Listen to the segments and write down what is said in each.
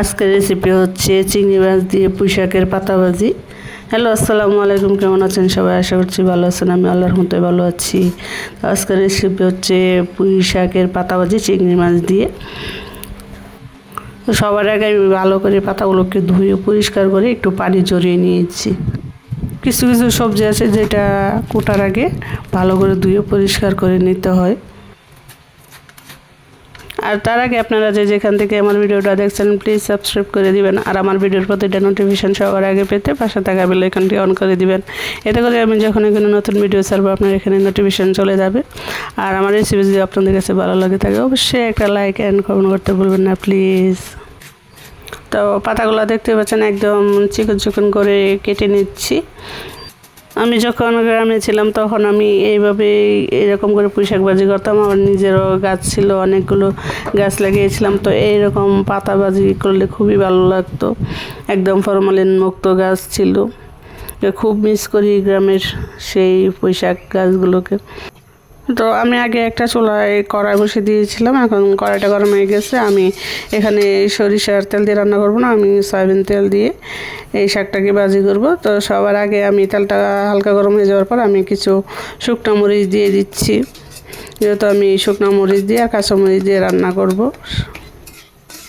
আজকের রেসিপি হচ্ছে চিংড়ি মাছ দিয়ে পুঁই শাকের পাতা ভাজি হ্যালো আসসালামু আলাইকুম, কেমন আছেন সবাই? আশা করছি ভালো আছেন, আমি আল্লাহর মতোই ভালো আছি। আজকের রেসিপি হচ্ছে পুঁই শাকের পাতা ভাজি চিংড়ি মাছ দিয়ে। সবার আগে আমি ভালো করে পাতাগুলোকে ধুয়ে পরিষ্কার করে একটু পানি জড়িয়ে নিয়েছি। কিছু কিছু সবজি আছে যেটা কোটার আগে ভালো করে ধুয়ে পরিষ্কার করে নিতে হয়। আর তার আগে আপনারা যে যেখান থেকে আমার ভিডিওটা দেখছেন প্লিজ সাবস্ক্রাইব করে দিবেন আর আমার ভিডিওর প্রতিটা নোটিফিকেশন সবার আগে পেতে পাশে থাকা বেল আইকনটি অন করে দিবেন। এতে করে আমি যখন কোনো নতুন ভিডিও ছাড়বো, আপনার এখানে নোটিফিকেশন চলে যাবে। আর আমার রেসিপি যদি আপনাদের কাছে ভালো লাগে থাকে অবশ্যই একটা লাইক অ্যান্ড কমেন্ট করতে ভুলবেন না প্লিজ তো পাতাগুলো দেখতে পাচ্ছেন, একদম চিকন চিকন করে কেটে নিচ্ছি। আমি যখন গ্রামে ছিলাম তখন আমি এইভাবে এরকম করে পুঁইশাক বাজি করতাম। আমার নিজেরও গাছ ছিল, অনেকগুলো গাছ লাগিয়েছিলাম। তো এইরকম পাতা বাজি করলে খুবই ভালো লাগতো। একদম ফরমালিন মুক্ত গাছ ছিল। খুব মিস করি গ্রামের সেই পুঁইশাক গাছগুলোকে। তো আমি আগে একটা চুলায় কড়াই বসে দিয়েছিলাম, এখন কড়াইটা গরম হয়ে গেছে। আমি এখানে সরিষার তেল দিয়ে রান্না করব না, আমি সয়াবিন তেল দিয়ে এই শাকটাকে বাজি করব। তো সবার আগে আমি তেলটা হালকা গরম হয়ে যাওয়ার পর আমি কিছু শুকনো মরিচ দিয়ে দিচ্ছি। যেহেতু আমি শুকনো মরিচ দিয়ে আর কাঁচা মরিচ দিয়ে রান্না করব।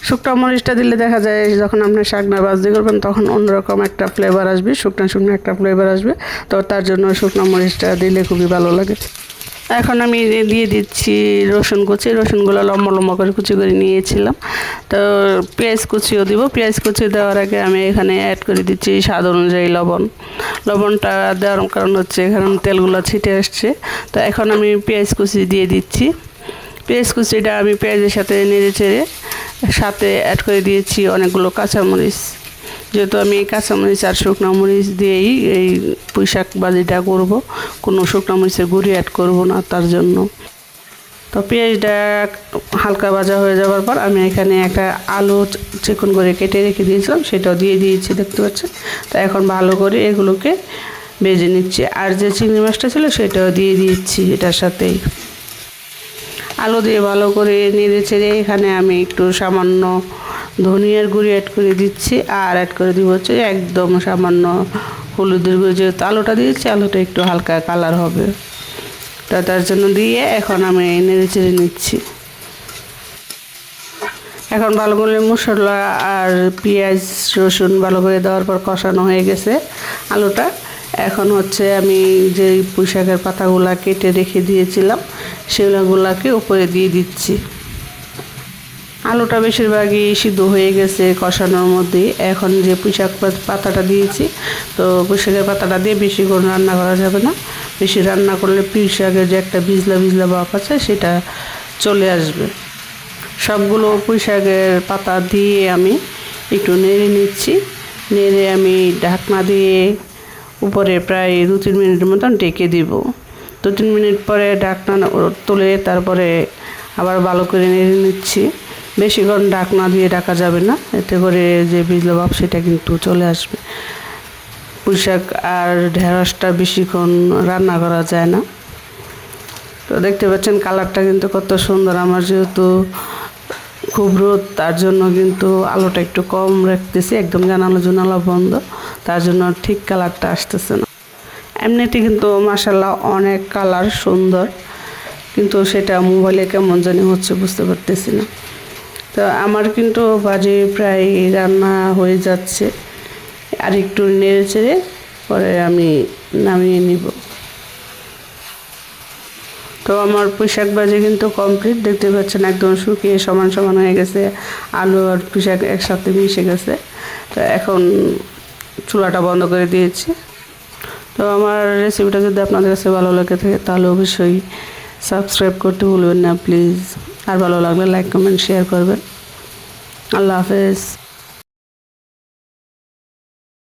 শুকনো মরিচটা দিলে দেখা যায় যখন আপনি শাকনা বাজি করবেন, তখন অন্যরকম একটা ফ্লেভার আসবে, শুকনো শুকনো একটা ফ্লেভার আসবে। তো তার জন্য শুকনো মরিচটা দিলে খুবই ভালো লাগে। এখন আমি দিয়ে দিচ্ছি রসুন কুচি। রসুনগুলো লম্বা লম্বা করে কুচি করে নিয়েছিলাম। তো পেঁয়াজ কুচিও দিব। পেঁয়াজ কুচি দেওয়ার আগে আমি এখানে অ্যাড করে দিচ্ছি স্বাদ অনুযায়ী লবণ। লবণটা দেওয়ার কারণ হচ্ছে এখানে তেলগুলো ছিটে আসছে। তো এখন আমি পেঁয়াজ কুচি দিয়ে দিচ্ছি। পেঁয়াজ কুচিটা আমি পেঁয়াজের সাথে নেড়ে চেড়ে সাথে অ্যাড করে দিয়েছি অনেকগুলো কাঁচামরিচ। যেহেতু আমি কাঁচামরিচ আর শুকনো মরিচ দিয়েই এই পুঁইশাক বাজিটা করব। কোনো শুকনো মরিচের গুঁড়ি অ্যাড করব না তার জন্য। তো পেঁয়াজটা হালকা ভাজা হয়ে যাওয়ার পর আমি এখানে একটা আলু চিকন করে কেটে রেখে দিয়েছিলাম, সেটাও দিয়ে দিয়েছি, দেখতে পাচ্ছেন? তো এখন ভালো করে এগুলোকে বেজে নিচ্ছি। আর যে চিংড়ি মাছটা ছিল সেটাও দিয়ে দিচ্ছি এটার সাথেই। আলু দিয়ে ভালো করে নেড়ে ছেড়ে এখানে আমি একটু সামান্য ধনিয়ার গুঁড়ি অ্যাড করে দিচ্ছি আর অ্যাড করে দিব হচ্ছে একদম সামান্য হলুদের গুঁড়ি, যেহেতু আলুটা দিয়েছি, আলুটা একটু হালকা কালার হবে। তা তার জন্য দিয়ে এখন আমি নেড়ে চেড়ে নিচ্ছি। এখন ভালো করে মশলা আর পেঁয়াজ, রসুন ভালো করে দেওয়ার পর কষানো হয়ে গেছে আলুটা। এখন হচ্ছে আমি যে পুঁইশাকের পাতাগুলা কেটে রেখে দিয়েছিলাম, সেগুলোগুলাকে উপরে দিয়ে দিচ্ছি। আলুটা বেশিরভাগই সিদ্ধ হয়ে গেছে কষানোর মধ্যে। এখন যে পুঁইশাক পাতাটা দিয়েছি, তো পুঁইশাকের পাতাটা দিয়ে বেশি করে রান্না করা যাবে না। বেশি রান্না করলে পুঁইশাকের যে একটা ভিজলা ভিজলা ভাব আছে, সেটা চলে আসবে। সবগুলো পুঁইশাকের পাতা দিয়ে আমি একটু নেড়ে নিচ্ছি। নেড়ে আমি ঢাকনা দিয়ে উপরে প্রায় দু তিন মিনিটের মতন ডেকে দিব। দু তিন মিনিট পরে ঢাকনা তুলে তারপরে আবার ভালো করে নেড়ে নিচ্ছি। বেশিক্ষণ ডাক না দিয়ে ডাকা যাবে না। এতে করে যে বিজলো ভাব সেটা কিন্তু চলে আসবে। পুঁইশাক আর ঢেঁড়সটা বেশিক্ষণ রান্না করা যায় না। তো দেখতে পাচ্ছেন কালারটা কিন্তু কত সুন্দর। আমার যেহেতু খুব রোদ, তার জন্য কিন্তু আলোটা একটু কম রাখতেছি। একদম জানালো জানালা বন্ধ, তার জন্য ঠিক কালারটা আসতেছে না। এমনিতে কিন্তু মাসাল্লাহ অনেক কালার সুন্দর, কিন্তু সেটা মোবাইলে কেমন জানি হচ্ছে বুঝতে পারতেছি না। তো আমার কিন্তু বাজে প্রায় রান্না হয়ে যাচ্ছে। আর একটু নেড়ে চেড়ে পরে আমি নামিয়ে নিব। তো আমার পোশাক বাজে কিন্তু কমপ্লিট দেখতে পাচ্ছেন একদম শুকিয়ে সমান সমান হয়ে গেছে। আলু আর পোশাক একসাথে মিশে গেছে। তো এখন চুলাটা বন্ধ করে দিয়েছি। তো আমার রেসিপিটা যদি আপনাদের কাছে ভালো লাগে থাকে, তাহলে অবশ্যই সাবস্ক্রাইব করতে ভুলবেন না প্লিজ আর ভালো লাগলে লাইক কমেন্ট শেয়ার করবেন। আল্লাহ হাফেজ